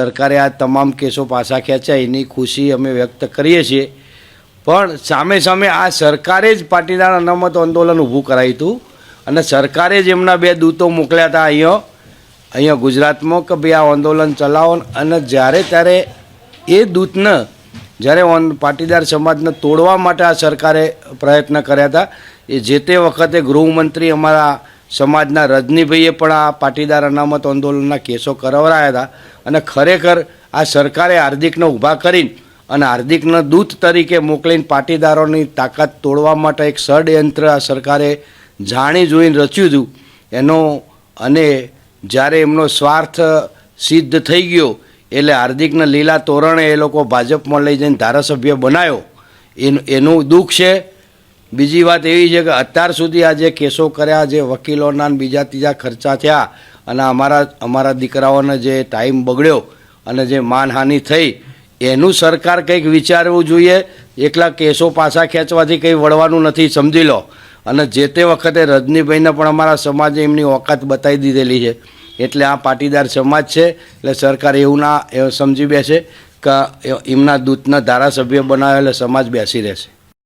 સરકારે આ તમામ કેસો પાછા ખેંચ્યા એની ખુશી અમે વ્યક્ત કરીએ છીએ. પણ સામે સામે આ સરકારે જ પાટીદાર અનામત આંદોલન ઊભું કરાયું હતું અને સરકારે જ એમના બે દૂતો મોકલ્યા હતા અહીંયા અહીંયા ગુજરાતમાં કે ભાઈ આ આંદોલન ચલાવો અને જ્યારે ત્યારે એ દૂતને, જ્યારે ઓન- પાટીદાર સમાજને તોડવા માટે આ સરકારે પ્રયત્ન કર્યા હતા, એ જે તે વખતે ગૃહમંત્રી અમારા સમાજના રજનીભાઈએ પણ આ પાટીદાર અનામત આંદોલનના કેસો કરાવરાયા હતા અને ખરેખર આ સરકારે હાર્દિકને ઊભા કરીને અને હાર્દિકના દૂત તરીકે મોકલીને પાટીદારોની તાકાત તોડવા માટે એક ષડયંત્ર આ સરકારે જાણી જોઈને રચ્યું હતું. એનો અને જ્યારે એમનો સ્વાર્થ સિદ્ધ થઈ ગયો એટલે હાર્દિકના લીલા તોરણે એ લોકો ભાજપમાં લઈ જઈને ધારાસભ્ય બનાવ્યો એનું એનું દુઃખ છે બીજી વાત એવી છે કે અત્યાર સુધી આ જે કેસો કર્યા, જે વકીલોના બીજા ત્રીજા ખર્ચા થયા અને અમારા અમારા દીકરાઓને જે ટાઈમ બગડ્યો અને જે માનહાનિ થઈ, એનું સરકાર કંઈક વિચારવું જોઈએ. એકલા કેસો પાછા ખેંચવાથી કંઈ વળવાનું નથી, સમજી લો. અને જે તે વખતે રજનીભાઈને પણ અમારા સમાજે એમની ઓકાત બતાવી દીધેલી છે. એટલે આ પાટીદાર સમાજ છે, એટલે સરકાર એવું ના સમજી બેસે કે એમના દૂતના ધારાસભ્ય બનાવે એટલે સમાજ બેસી રહેશે.